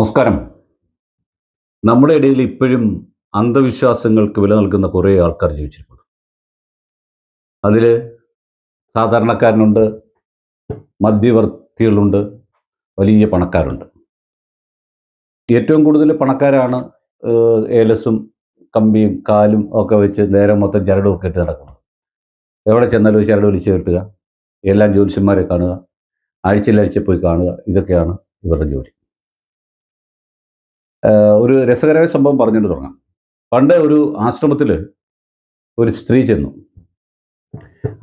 നമസ്കാരം. നമ്മുടെ ഇടയിൽ ഇപ്പോഴും അന്ധവിശ്വാസങ്ങൾക്ക് വില നൽകുന്ന കുറേ ആൾക്കാർ ജീവിച്ചിട്ടുണ്ട് അതിൽ സാധാരണക്കാരനുണ്ട് മധ്യവർത്തികളുണ്ട് വലിയ പണക്കാരുണ്ട്. ഏറ്റവും കൂടുതൽ പണക്കാരാണ് ഏലസും കമ്പിയും കാലും ഒക്കെ വെച്ച് നേരെ മൊത്തം ചരടും ഒക്കെ ഇട്ട് നടക്കുന്നത്. എവിടെ ചെന്നാലും ചരട് വലിച്ചു കെട്ടുക എല്ലാം ജ്യോത്സ്യന്മാരെ കാണുക ആഴ്ചയിലാഴ്ച പോയി കാണുക ഇതൊക്കെയാണ് ഇവരുടെ ജോലി. ഒരു രസകരമായ സംഭവം പറഞ്ഞിട്ട് തുടങ്ങാം. പണ്ട് ഒരു ആശ്രമത്തിൽ ഒരു സ്ത്രീ ചെന്നു.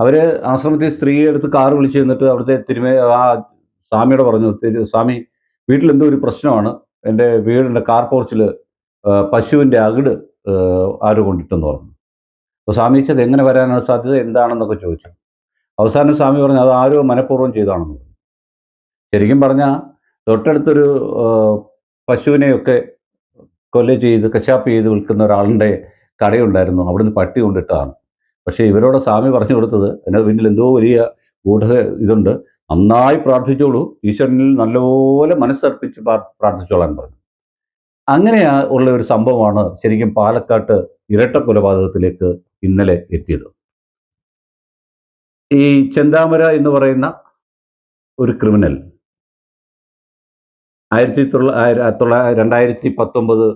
അവർ ആശ്രമത്തിൽ സ്ത്രീയെ എടുത്ത് കാറ് വിളിച്ച് ചെന്നിട്ട് അവിടുത്തെ തിരുമേ ആ സ്വാമിയോട് പറഞ്ഞു "തിരു സ്വാമി വീട്ടിൽ എന്തോ ഒരു പ്രശ്നമാണ്. എന്റെ വീടിന്റെ കാർ പോർച്ചിൽ പശുവിന്റെ അകിട് ആരും കൊണ്ടിട്ടെന്ന് പറഞ്ഞു. അപ്പോൾ സ്വാമി ചോദിച്ചത് എങ്ങനെ വരാനാണ് സാധ്യത? എന്താണെന്നൊക്കെ ചോദിച്ചു. അവസാനം സ്വാമി പറഞ്ഞു അത് ആരോ മനഃപൂർവം ചെയ്താണെന്ന് പറഞ്ഞു. ശരിക്കും പറഞ്ഞാൽ തൊട്ടടുത്തൊരു പശുവിനെയൊക്കെ കൊല ചെയ്ത് കശാപ്പ് ചെയ്ത് വിൽക്കുന്ന ഒരാളുടെ കടയുണ്ടായിരുന്നു. അവിടുന്ന് പട്ടി കൊണ്ടിട്ടാണ്. പക്ഷേ ഇവരോട് സ്വാമി പറഞ്ഞു കൊടുത്തത് എന്റെ പിന്നിൽ എന്തോ വലിയ ഗൂഢ ഇതുണ്ട്. നന്നായി പ്രാർത്ഥിച്ചോളൂ. ഈശ്വരനിൽ നല്ലപോലെ മനസ്സർപ്പിച്ച് പ്രാർ- പ്രാർത്ഥിച്ചോളാൻ പറഞ്ഞു. അങ്ങനെ ഉള്ള ഒരു സംഭവമാണ് ശരിക്കും പാലക്കാട്ട് ഇരട്ട കൊലപാതകത്തിലേക്ക് ഇന്നലെ എത്തിയത്. ഈ ചെന്താമര എന്ന് പറയുന്ന ഒരു ക്രിമിനൽ ആയിരത്തി തൊള്ള രണ്ടായിരത്തി പത്തൊമ്പത്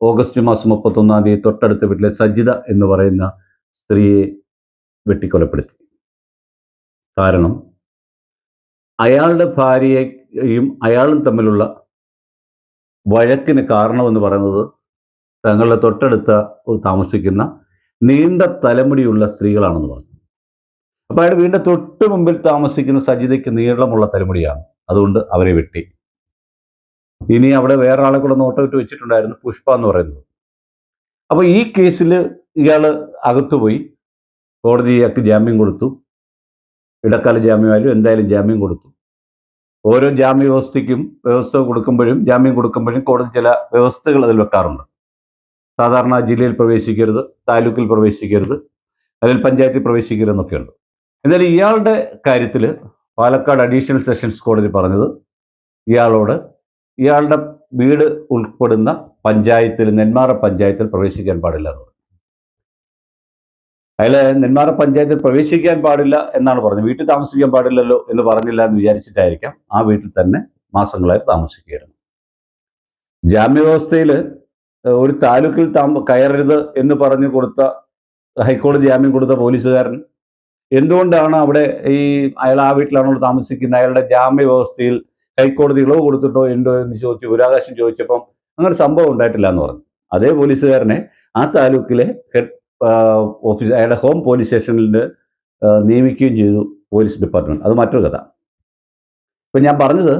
ഓഗസ്റ്റ് മാസം മുപ്പത്തൊന്നാം തീയതി തൊട്ടടുത്ത വീട്ടിലെ സജിത എന്ന് പറയുന്ന സ്ത്രീയെ വെട്ടിക്കൊലപ്പെടുത്തി. കാരണം അയാളുടെ ഭാര്യയെയും അയാളും തമ്മിലുള്ള വഴക്കിന് കാരണമെന്ന് പറയുന്നത് തങ്ങളുടെ തൊട്ടടുത്ത താമസിക്കുന്ന നീണ്ട തലമുടിയുള്ള സ്ത്രീകളാണെന്ന് പറഞ്ഞു. അപ്പോൾ അയാൾ വീണ്ടും തൊട്ട് മുമ്പിൽ താമസിക്കുന്ന സജിതയ്ക്ക് നീളമുള്ള തലമുടിയാണ്. അതുകൊണ്ട് അവരെ വെട്ടി. ഇനി അവിടെ വേറെ ആളെ കൂടെ നോട്ടമിട്ട് വെച്ചിട്ടുണ്ടായിരുന്നു പുഷ്പ എന്ന് പറയുന്നത്. അപ്പോൾ ഈ കേസിൽ ഇയാൾ അകത്തുപോയി കോടതി ഇയാൾക്ക് ജാമ്യം കൊടുത്തു. ഇടക്കാല ജാമ്യമായാലും എന്തായാലും ജാമ്യം കൊടുത്തു. ഓരോ ജാമ്യ വ്യവസ്ഥയ്ക്കും വ്യവസ്ഥ കൊടുക്കുമ്പോഴും ജാമ്യം കൊടുക്കുമ്പോഴും കോടതി ചില വ്യവസ്ഥകൾ അതിൽ വെക്കാറുണ്ട്. സാധാരണ ജില്ലയിൽ പ്രവേശിക്കരുത് താലൂക്കിൽ പ്രവേശിക്കരുത് അല്ലെങ്കിൽ പഞ്ചായത്തിൽ പ്രവേശിക്കരുത് എന്നൊക്കെയുണ്ട്. എന്നാൽ ഇയാളുടെ കാര്യത്തിൽ പാലക്കാട് അഡീഷണൽ സെഷൻസ് കോടതി പറഞ്ഞത് ഇയാളോട് ഇയാളുടെ വീട് ഉൾപ്പെടുന്ന പഞ്ചായത്തിൽ നെന്മാറ പഞ്ചായത്തിൽ പ്രവേശിക്കാൻ പാടില്ല എന്ന് പറഞ്ഞു. അയാൾ നെന്മാറ പഞ്ചായത്തിൽ പ്രവേശിക്കാൻ പാടില്ല എന്നാണ് പറഞ്ഞത്. വീട്ടിൽ താമസിക്കാൻ പാടില്ലല്ലോ എന്ന് പറഞ്ഞില്ല എന്ന് വിചാരിച്ചിട്ടായിരിക്കാം ആ വീട്ടിൽ തന്നെ മാസങ്ങളായി താമസിക്കുകയായിരുന്നു. ജാമ്യവ്യവസ്ഥയിൽ ഒരു താലൂക്കിൽ താമ കയറരുത് എന്ന് പറഞ്ഞു കൊടുത്ത ഹൈക്കോടതി ജാമ്യം കൊടുത്ത പോലീസുകാരൻ എന്തുകൊണ്ടാണ് അവിടെ ഈ അയാൾ ആ വീട്ടിലാണോ താമസിക്കുന്നത്? അയാളുടെ ജാമ്യ വ്യവസ്ഥയിൽ ഹൈക്കോടതി ഇളവ് കൊടുത്തിട്ടോ ഉണ്ടോ എന്ന് ചോദിച്ചു ഗുരാകാശം ചോദിച്ചപ്പം അങ്ങനെ സംഭവം ഉണ്ടായിട്ടില്ല എന്ന് പറഞ്ഞു. അതേ പോലീസുകാരനെ ആ താലൂക്കിലെ ഹെഡ് ഓഫീസ് അയാളുടെ ഹോം പോലീസ് സ്റ്റേഷനിൽ നിയമിക്കുകയും ചെയ്തു പോലീസ് ഡിപ്പാർട്ട്മെന്റ്. അത് മറ്റൊരു കഥ. ഇപ്പം ഞാൻ പറഞ്ഞത്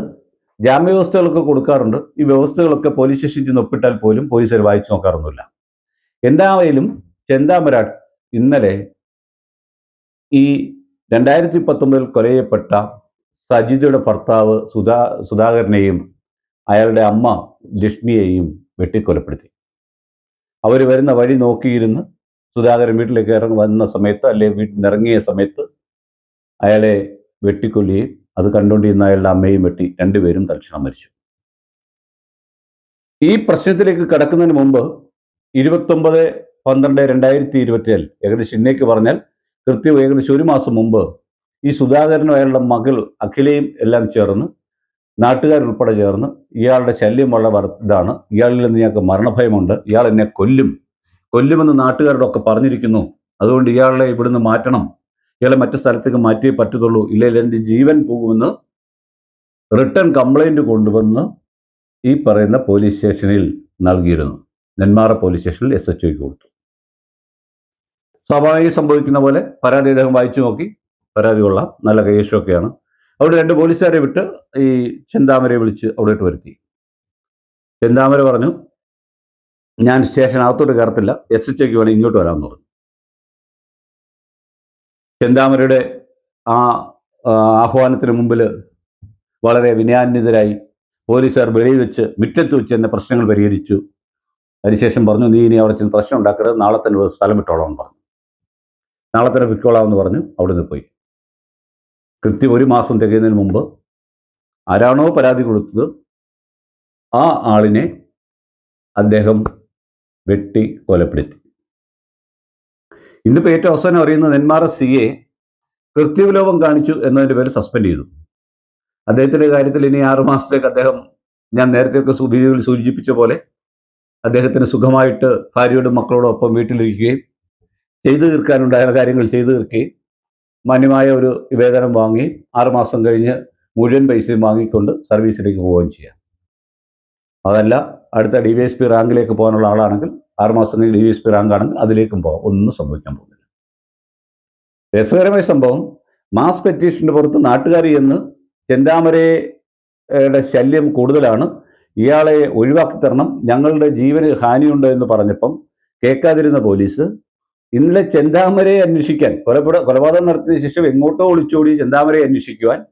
ജാമ്യ വ്യവസ്ഥകളൊക്കെ കൊടുക്കാറുണ്ട്. ഈ വ്യവസ്ഥകളൊക്കെ പോലീസ് സ്റ്റേഷനിൽ ചെന്ന് ഒപ്പിട്ടാൽ പോലും പോലീസുകാർ വായിച്ചു നോക്കാറൊന്നുമില്ല. എന്തായാലും ചെന്താമര ഇന്നലെ ഈ രണ്ടായിരത്തി പത്തൊമ്പതിൽ കൊലയപ്പെട്ട സജിതയുടെ ഭർത്താവ് സുധാ സുധാകരനെയും അയാളുടെ അമ്മ ലക്ഷ്മിയെയും വെട്ടിക്കൊലപ്പെടുത്തി. അവർ വരുന്ന വഴി നോക്കിയിരുന്ന് സുധാകരൻ വീട്ടിലേക്ക് ഇറങ്ങി വന്ന സമയത്ത് അല്ലെ വീട്ടിൽ നിന്ന് ഇറങ്ങിയ സമയത്ത് അയാളെ വെട്ടിക്കൊല്ലുകയും അത് കണ്ടുകൊണ്ടിരുന്ന അയാളുടെ അമ്മയും വെട്ടി രണ്ടുപേരും തൽക്ഷണം മരിച്ചു. ഈ പ്രശ്നത്തിലേക്ക് കടക്കുന്നതിന് മുമ്പ് ഇരുപത്തൊമ്പത് പന്ത്രണ്ട് രണ്ടായിരത്തി ഇരുപത്തിയേഴ് ഏകദേശം ഇന്നേക്ക് പറഞ്ഞാൽ കൃത്യം ഏകദേശം ഒരു മാസം മുമ്പ് ഈ സുധാകരനും അയാളുടെ മകൾ അഖിലയും എല്ലാം ചേർന്ന് നാട്ടുകാരുൾപ്പെടെ ചേർന്ന് ഇയാളുടെ ശല്യമുള്ള ഇതാണ്. ഇയാളിൽ നിന്ന് ഞങ്ങൾക്ക് മരണഭയമുണ്ട്. ഇയാൾ എന്നെ കൊല്ലും. കൊല്ലുമെന്ന് നാട്ടുകാരോടൊക്കെ പറഞ്ഞിരിക്കുന്നു. അതുകൊണ്ട് ഇയാളെ ഇവിടുന്ന് മാറ്റണം. ഇയാളെ മറ്റു സ്ഥലത്തേക്ക് മാറ്റിയേ പറ്റത്തുള്ളൂ. ഇല്ലെങ്കിൽ എന്റെ ജീവൻ പോകുമെന്ന് റിട്ടേൺ കംപ്ലൈന്റ് കൊണ്ടുവന്ന് ഈ പറയുന്ന പോലീസ് സ്റ്റേഷനിൽ നൽകിയിരുന്നു. നെന്മാറ പോലീസ് സ്റ്റേഷനിൽ എസ് എച്ച് ഒക്ക് കൊടുത്തു. സ്വാഭാവികം സംഭവിക്കുന്ന പോലെ പരാതി അദ്ദേഹം വായിച്ചു നോക്കി. പരാതി കൊള്ളാം നല്ല കൈയേഷമൊക്കെയാണ് അവിടെ രണ്ട് പോലീസുകാരെ വിട്ട് ഈ ചെന്താമരയെ വിളിച്ച് അവിടോട്ട് വരുത്തി. ചെന്താമര പറഞ്ഞു ഞാൻ സ്റ്റേഷനകത്തോട്ട് കയറത്തില്ല. എസ് എച്ച് ഒക്കെ വേണം ഇങ്ങോട്ട് വരാമെന്ന് പറഞ്ഞു. ചെന്താമരയുടെ ആ ആഹ്വാനത്തിന് മുമ്പിൽ വളരെ വിനയാന്വിതരായി പോലീസുകാർ വെളിയിൽ വെച്ച് മുറ്റത്ത് വെച്ച് തന്നെ പ്രശ്നങ്ങൾ പരിഹരിച്ചു. അതിനുശേഷം പറഞ്ഞു നീ ഇനി അവിടെ ചെന്ന് പ്രശ്നം ഉണ്ടാക്കരുത്. നാളെ തന്നെ ഒരു സ്ഥലം വിട്ടോളാം എന്ന് പറഞ്ഞു. നാളെ തന്നെ വിട്ടോളാം എന്ന് പറഞ്ഞു അവിടെ നിന്ന് പോയി. കൃത്യം ഒരു മാസം തികയുന്നതിന് മുമ്പ് ആരാണോ പരാതി കൊടുത്തത് ആ ആളിനെ അദ്ദേഹം വെട്ടി കൊലപ്പെടുത്തി. ഇന്നിപ്പോൾ ഏറ്റവും അവസാനം അറിയുന്ന നെന്മാറ സി എ കൃത്യവിലോപം കാണിച്ചു എന്നതിന്റെ പേര് സസ്പെൻഡ് ചെയ്തു. അദ്ദേഹത്തിന്റെ കാര്യത്തിൽ ഇനി ആറു മാസത്തേക്ക് അദ്ദേഹം ഞാൻ നേരത്തെയൊക്കെ സു- സൂചിപ്പിച്ച പോലെ അദ്ദേഹത്തിന് സുഖമായിട്ട് ഭാര്യയോടും മക്കളോടും ഒപ്പം വീട്ടിലിരിക്കുകയും ചെയ്തു തീർക്കാനുണ്ടായ കാര്യങ്ങൾ ചെയ്തു തീർക്കുകയും മാന്യമായ ഒരു വേതനം വാങ്ങി ആറുമാസം കഴിഞ്ഞ് മുഴുവൻ പൈസയും വാങ്ങിക്കൊണ്ട് സർവീസിലേക്ക് പോവുകയും ചെയ്യാം. അതല്ല അടുത്ത ഡി വൈ എസ് പി റാങ്കിലേക്ക് പോകാനുള്ള ആളാണെങ്കിൽ ആറുമാസം കഴിഞ്ഞ് D Y S P rank ആണെങ്കിൽ അതിലേക്കും പോകാം. ഒന്നും സംഭവിക്കാൻ പോകുന്നില്ല. രസകരമായ സംഭവം മാസ് പെറ്റീഷന്റെ പുറത്ത് നാട്ടുകാരി എന്ന് ചെന്താമരയുടെ ശല്യം കൂടുതലാണ്. ഇയാളെ ഒഴിവാക്കി തരണം ഞങ്ങളുടെ ജീവന് ഹാനിയുണ്ട് എന്ന് പറഞ്ഞപ്പം കേൾക്കാതിരുന്ന പോലീസ് ഇന്നലെ ചെന്താമരയെ അന്വേഷിക്കാൻ കൊലപ്പെട കൊലപാതകം നടത്തിയ ശേഷം എങ്ങോട്ടോ ഒളിച്ചോടി ചെന്താമരയെ അന്വേഷിക്കുവാൻ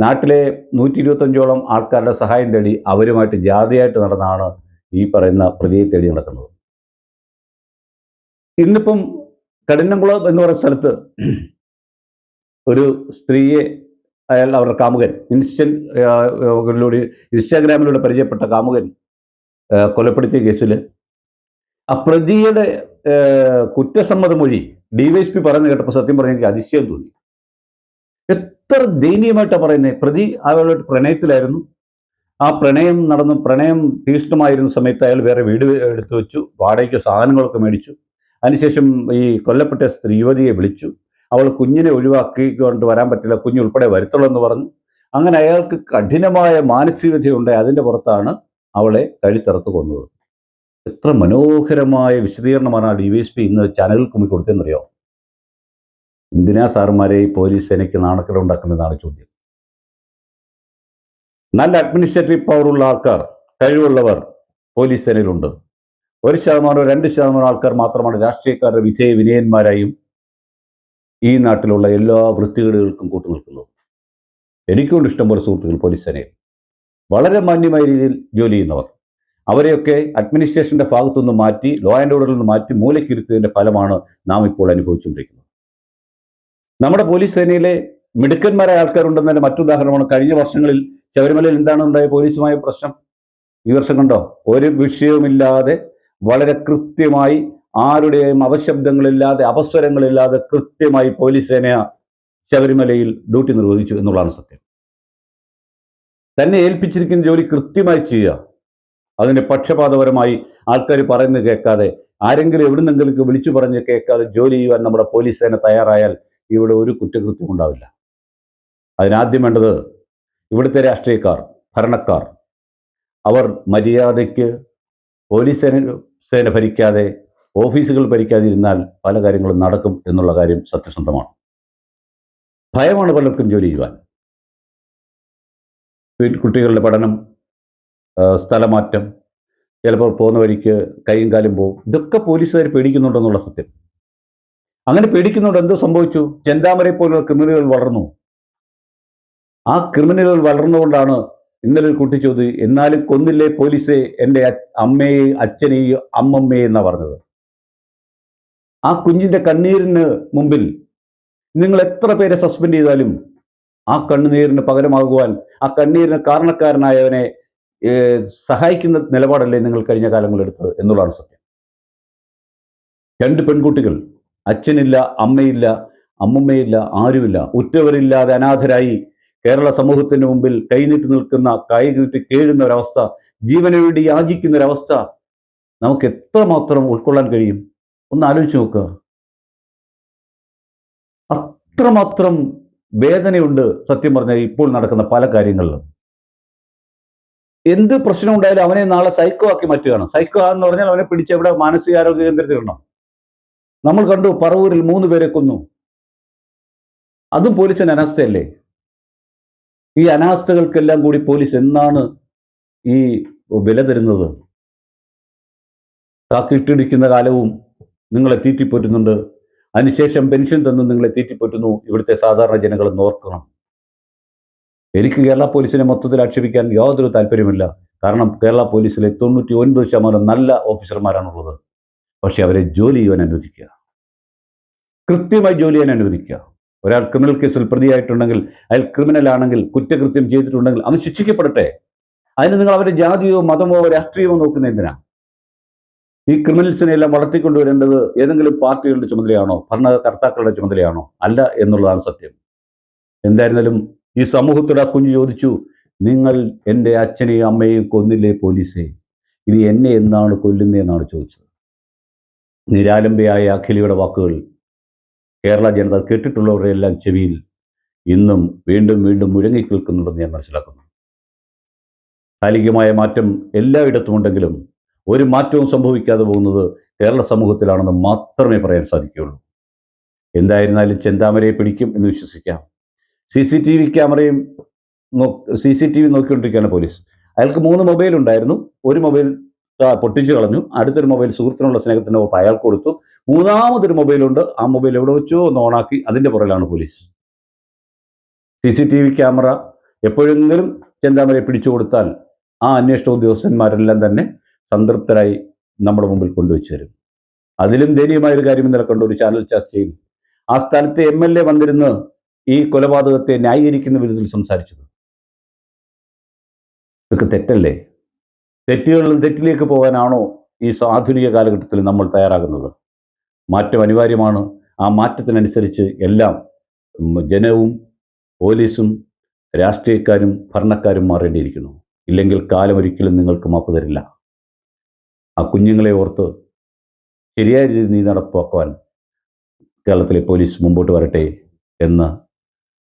നാട്ടിലെ നൂറ്റി ഇരുപത്തഞ്ചോളം ആൾക്കാരുടെ സഹായം തേടി അവരുമായിട്ട് ജാതിയായിട്ട് നടന്നാണ് ഈ പറയുന്ന പ്രതിയെ തേടി നടക്കുന്നത്. ഇന്നിപ്പം കഠിനംകുളം എന്ന് പറയുന്ന സ്ഥലത്ത് ഒരു സ്ത്രീയെ അയാൾ അവരുടെ കാമുകൻ ഇൻസ്റ്റൻ ിലൂടെ ഇൻസ്റ്റാഗ്രാമിലൂടെ പരിചയപ്പെട്ട കാമുകൻ കൊലപ്പെടുത്തിയ കേസിൽ ആ പ്രതിയുടെ കുറ്റസമ്മത മൊഴി ഡിവൈഎസ്പി പറയുന്ന കേട്ടപ്പോൾ സത്യം പറഞ്ഞ എനിക്ക് അതിശയം തോന്നി. എത്ര ദയനീയമായിട്ടാണ് പറയുന്നത്? പ്രതി അയാളുടെ പ്രണയത്തിലായിരുന്നു. ആ പ്രണയം നടന്നു പ്രണയം തീഷ്ണമായിരുന്ന സമയത്ത് അയാൾ വേറെ വീട് എടുത്തു വെച്ചു. വാടകയ്ക്ക് സാധനങ്ങളൊക്കെ മേടിച്ചു. അതിനുശേഷം ഈ കൊല്ലപ്പെട്ട സ്ത്രീ യുവതിയെ വിളിച്ചു. അവൾ കുഞ്ഞിനെ ഒഴിവാക്കി കൊണ്ട് വരാൻ പറ്റില്ല. കുഞ്ഞ് ഉൾപ്പെടെ വരുത്തുള്ളൂ എന്ന് പറഞ്ഞു. അങ്ങനെ അയാൾക്ക് കഠിനമായ മാനസികതയുണ്ടായി. അതിന്റെ പുറത്താണ് അവളെ കഴുത്തറുത്ത് കൊന്നത്. എത്ര മനോഹരമായ വിശദീകരണമാണ് ഡി വൈ എസ് പി ഇന്ന് ചാനലിൽ കുമ്മി കൊടുത്തതെന്നറിയോ? എന്തിനാ സാറുമാരെ ഈ പോലീസ് സേനയ്ക്ക് നാണക്കേടുണ്ടാക്കുന്നതാണ് ചോദ്യം. നല്ല അഡ്മിനിസ്ട്രേറ്റീവ് പവറുള്ള ആൾക്കാർ കഴിവുള്ളവർ പോലീസ് സേനയിലുണ്ട്. ഒരു ശതമാനമോ രണ്ട് ശതമാനം ആൾക്കാർ മാത്രമാണ് രാഷ്ട്രീയക്കാരുടെ വിധേയ വിനയന്മാരായും ഈ നാട്ടിലുള്ള എല്ലാ വൃത്തികേടുകൾക്കും കൂട്ടുനിൽക്കുന്നത് എനിക്കുണ്ട് ഇഷ്ടംപോലെ സുഹൃത്തുക്കൾ പോലീസ് സേനയിൽ. വളരെ മാന്യമായ രീതിയിൽ ജോലി ചെയ്യുന്നവർ. അവരെയൊക്കെ അഡ്മിനിസ്ട്രേഷന്റെ ഭാഗത്തുനിന്ന് മാറ്റി ലോ ആൻഡ് ഓർഡറിൽ നിന്ന് മാറ്റി മൂലക്കിരുത്തിയതിന്റെ ഫലമാണ് നാം ഇപ്പോൾ അനുഭവിച്ചുകൊണ്ടിരിക്കുന്നത്. നമ്മുടെ പോലീസ് സേനയിലെ മിടുക്കന്മാരായ ആൾക്കാരുണ്ടെന്നതിന്റെ മറ്റുദാഹരണമാണ് കഴിഞ്ഞ വർഷങ്ങളിൽ ശബരിമലയിൽ എന്താണ് ഉണ്ടായ പോലീസുമായ പ്രശ്നം? ഈ വർഷം കണ്ടോ? ഒരു വിഷയവുമില്ലാതെ വളരെ കൃത്യമായി ആരുടെയും അവശബ്ദങ്ങളില്ലാതെ അവസരങ്ങളില്ലാതെ കൃത്യമായി പോലീസ് സേന ശബരിമലയിൽ ഡ്യൂട്ടി നിർവഹിച്ചു എന്നുള്ളതാണ് സത്യം. തന്നെ ഏൽപ്പിച്ചിരിക്കുന്ന ജോലി കൃത്യമായി ചെയ്യുക. അതിന് പക്ഷപാതപരമായി ആൾക്കാർ പറയുന്നത് കേൾക്കാതെ ആരെങ്കിലും എവിടുന്നെങ്കിലും വിളിച്ചു പറഞ്ഞ് കേൾക്കാതെ ജോലി ചെയ്യുവാൻ നമ്മുടെ പോലീസ് സേന തയ്യാറായാൽ ഇവിടെ ഒരു കുറ്റകൃത്യം ഉണ്ടാവില്ല. അതിനാദ്യം വേണ്ടത് ഇവിടുത്തെ രാഷ്ട്രീയക്കാർ ഭരണക്കാർ അവർ മര്യാദയ്ക്ക് പോലീസ് സേന സേന ഭരിക്കാതെ ഓഫീസുകൾ ഭരിക്കാതിരുന്നാൽ പല കാര്യങ്ങളും നടക്കും എന്നുള്ള കാര്യം സത്യസന്ധമാണ്. ഭയമാണ് പലർക്കും ജോലി ചെയ്യുവാൻ. കുട്ടികളുടെ പഠനം സ്ഥലമാറ്റം ചിലപ്പോൾ പോകുന്ന വഴിക്ക് കൈയും കാലും പോകും ഇതൊക്കെ പോലീസുകാർ പേടിക്കുന്നുണ്ടെന്നുള്ള സത്യം. അങ്ങനെ പേടിക്കുന്നുണ്ട് എന്തോ സംഭവിച്ചു? ചെന്താമരയെ പോലുള്ള ക്രിമിനലുകൾ വളർന്നു. ആ ക്രിമിനലുകൾ വളർന്നുകൊണ്ടാണ് ഇന്നലെ ഒരു കുട്ടി എന്നാലും കൊന്നില്ലേ പോലീസെ എന്റെ അമ്മയെ അച്ഛനെയും അമ്മമ്മയെ എന്നാ പറഞ്ഞത്? ആ കുഞ്ഞിന്റെ കണ്ണീരിന് മുമ്പിൽ നിങ്ങൾ എത്ര പേരെ സസ്പെൻഡ് ചെയ്താലും ആ കണ്ണുനീരിന് പകരമാകുവാൻ ആ കണ്ണീരിന് കാരണക്കാരനായവനെ സഹായിക്കുന്ന നിലപാടല്ലേ നിങ്ങൾ കഴിഞ്ഞ കാലങ്ങളിൽ എടുത്തത് എന്നുള്ളതാണ് സത്യം. രണ്ട് പെൺകുട്ടികൾ അച്ഛനില്ല അമ്മയില്ല അമ്മമ്മയില്ല ആരുമില്ല ഉറ്റവരില്ലാതെ അനാഥരായി കേരള സമൂഹത്തിന് മുമ്പിൽ കൈനീട്ടി നിൽക്കുന്ന കൈ നീട്ടി കേഴുന്ന ഒരവസ്ഥ ജീവന് വേണ്ടി യാചിക്കുന്ന ഒരവസ്ഥ നമുക്ക് എത്രമാത്രം ഉൾക്കൊള്ളാൻ കഴിയും? ഒന്ന് ആലോചിച്ച് നോക്കുക. അത്രമാത്രം വേദനയുണ്ട് സത്യം പറഞ്ഞാൽ ഇപ്പോൾ നടക്കുന്ന പല കാര്യങ്ങളിലും. എന്ത് പ്രശ്നം ഉണ്ടായാലും അവനെ നാളെ സൈക്കോ ആക്കി മാറ്റുകയാണ്. സൈക്കോ എന്ന് പറഞ്ഞാൽ അവനെ പിടിച്ച് എവിടെ മാനസികാരോഗ്യ കേന്ദ്രത്തിലിടണം. നമ്മൾ കണ്ടു പറവൂരിൽ മൂന്ന് പേരെ കൊന്നു. അതും പോലീസിന് അനാസ്ഥയല്ലേ? ഈ അനാസ്ഥകൾക്കെല്ലാം കൂടി പോലീസ് എന്നാണ് ഈ വില തരുന്നത്? കാക്കിട്ടിടിക്കുന്ന കാലവും നിങ്ങളെ തീറ്റിപ്പോറ്റുന്നുണ്ട്. അതിനുശേഷം പെൻഷൻ തന്നു നിങ്ങളെ തീറ്റിപ്പോറ്റുന്നു. ഇവിടുത്തെ സാധാരണ ജനങ്ങൾ ഓർക്കണം. എനിക്ക് കേരള പോലീസിനെ മൊത്തത്തിൽ ആക്ഷേപിക്കാൻ യാതൊരു താല്പര്യമില്ല കാരണം കേരള പോലീസിലെ തൊണ്ണൂറ്റി ഒൻപത് ശതമാനം നല്ല ഓഫീസർമാരാണുള്ളത്. പക്ഷെ അവരെ ജോലി ചെയ്യാൻ അനുവദിക്കുക. കൃത്യമായി ജോലി ചെയ്യാൻ അനുവദിക്കുക. ഒരാൾ ക്രിമിനൽ കേസിൽ പ്രതിയായിട്ടുണ്ടെങ്കിൽ അയാൾ ക്രിമിനൽ ആണെങ്കിൽ കുറ്റകൃത്യം ചെയ്തിട്ടുണ്ടെങ്കിൽ അവൻ ശിക്ഷിക്കപ്പെടട്ടെ. അതിന് നിങ്ങൾ അവരെ ജാതിയോ മതമോ രാഷ്ട്രീയമോ നോക്കുന്ന എന്തിനാ? ഈ ക്രിമിനൽസിനെ എല്ലാം വളർത്തിക്കൊണ്ടുവരേണ്ടത് ഏതെങ്കിലും പാർട്ടികളുടെ ചുമതലയാണോ? ഭരണകർത്താക്കളുടെ ചുമതലയാണോ? അല്ല എന്നുള്ളതാണ് സത്യം. എന്തായിരുന്നാലും ഈ സമൂഹത്തോട് ആ കുഞ്ഞു ചോദിച്ചു നിങ്ങൾ എന്റെ അച്ഛനെയും അമ്മയെയും കൊന്നില്ലേ പോലീസെ? ഇനി എന്നെ എന്നാണ് കൊല്ലുന്നതെന്നാണ് ചോദിച്ചത്. നിരാലംബയായ അഖിലയുടെ വാക്കുകൾ കേരള ജനത കേട്ടിട്ടുള്ളവരുടെ എല്ലാം ചെവിയിൽ ഇന്നും വീണ്ടും വീണ്ടും മുഴങ്ങിക്കേൾക്കുന്നുണ്ടെന്ന് ഞാൻ മനസ്സിലാക്കുന്നു. കാലികമായ മാറ്റം എല്ലായിടത്തും ഉണ്ടെങ്കിലും ഒരു മാറ്റവും സംഭവിക്കാതെ പോകുന്നത് കേരള സമൂഹത്തിലാണെന്ന് മാത്രമേ പറയാൻ സാധിക്കുകയുള്ളൂ. എന്തായിരുന്നാലും ചെന്താമരയെ പിടിക്കും എന്ന് വിശ്വസിക്കാം. സി സി ടി വി ക്യാമറയും സി സി ടി വി നോക്കിക്കൊണ്ടിരിക്കുകയാണ് പോലീസ്. അയാൾക്ക് മൂന്ന് മൊബൈൽ ഉണ്ടായിരുന്നു. ഒരു മൊബൈൽ പൊട്ടിച്ചു കളഞ്ഞു. അടുത്തൊരു മൊബൈൽ സുഹൃത്തിനുള്ള സ്നേഹത്തിന്റെ ഒപ്പം അയാൾക്ക് കൊടുത്തു. മൂന്നാമതൊരു മൊബൈലുണ്ട് ആ മൊബൈൽ എവിടെ വെച്ചോ ഒന്ന് ഓണാക്കി അതിന്റെ പുറകിലാണ് police. C C T V camera എപ്പോഴെങ്കിലും ചെന്താമരയെ പിടിച്ചു കൊടുത്താൽ ആ അന്വേഷണ ഉദ്യോഗസ്ഥന്മാരെല്ലാം തന്നെ സംതൃപ്തരായി നമ്മുടെ മുമ്പിൽ കൊണ്ടുവച്ചു തരും അതിലും ദയനീയമായ ഒരു കാര്യം ഇന്നലെ കണ്ട ഒരു ചാനൽ ചർച്ചയിൽ ആ സ്ഥലത്തെ എം എൽ എ വന്നിരുന്ന് ഈ കൊലപാതകത്തെ ന്യായീകരിക്കുന്ന വിധത്തിൽ സംസാരിച്ചത്. ഇതൊക്കെ തെറ്റല്ലേ? തെറ്റുകളിൽ തെറ്റിലേക്ക് പോകാനാണോ ഈ ആധുനിക കാലഘട്ടത്തിൽ നമ്മൾ തയ്യാറാകുന്നത്? മാറ്റം അനിവാര്യമാണ്. ആ മാറ്റത്തിനനുസരിച്ച് എല്ലാം ജനവും പോലീസും രാഷ്ട്രീയക്കാരും ഭരണക്കാരും മാറേണ്ടിയിരിക്കുന്നു. ഇല്ലെങ്കിൽ കാലം ഒരിക്കലും നിങ്ങൾക്ക് മാപ്പ് തരില്ല. ആ കുഞ്ഞുങ്ങളെ ഓർത്ത് ശരിയായ നീ നടപ്പാക്കുവാൻ കേരളത്തിലെ പോലീസ് മുമ്പോട്ട് വരട്ടെ എന്ന്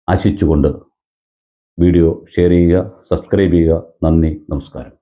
ആശിച്ചുകൊണ്ട് വീഡിയോ ഷെയർ ചെയ്യുക സബ്സ്ക്രൈബ് ചെയ്യുക. നന്ദി നമസ്കാരം.